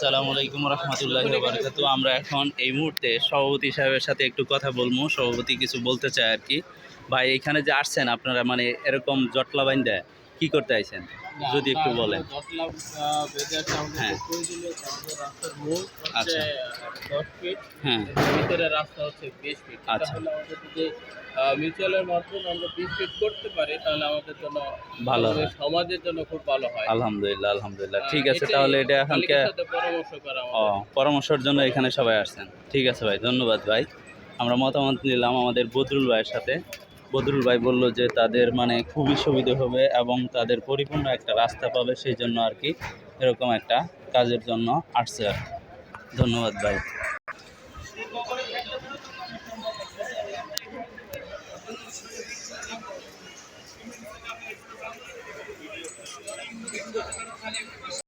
সালামু আলাইকুম রহমতুল্লাহ বারকাত আমরা এখন এই মুহূর্তে সভাপতি সাহেবের সাথে একটু কথা বলব। সভাপতি কিছু বলতে চায় আর কি। ভাই এখানে যে আসছেন আপনারা মানে এরকম জটলা বাইন্দা কি করতে আইছেন? যদি একটু বলেন। হ্যাঁ। আচ্ছা। হ্যাঁ ভিতরে রাস্তা হচ্ছে বিশ ফিট আচ্ছা। তাহলে আমাদের যদি মিউচুয়ালের মাধ্যমে আমরা বিশ ফিট করতে পারি তাহলে আমাদের জন্য ভালো সমাজের জন্য খুব ভালো হয় আলহামদুলিল্লাহ আলহামদুলিল্লাহ ঠিক আছে তাহলে এটা এখন পরামর্শ করা ও পরামর্শের জন্য এখানে সবাই আসছেন ঠিক আছে ভাই ধন্যবাদ ভাই আমরা মতামত নিলাম আমাদের বদরুল ভাইয়ের সাথে বদরুল ভাই বলল যে তাদের মানে খুবই সুবিধা হবে এবং তাদের পরিপূর্ণ একটা রাস্তা পাবে সেই জন্য আর কি এরকম একটা কাজের জন্য আসছে আর কি। ধন্যবাদ ভাই।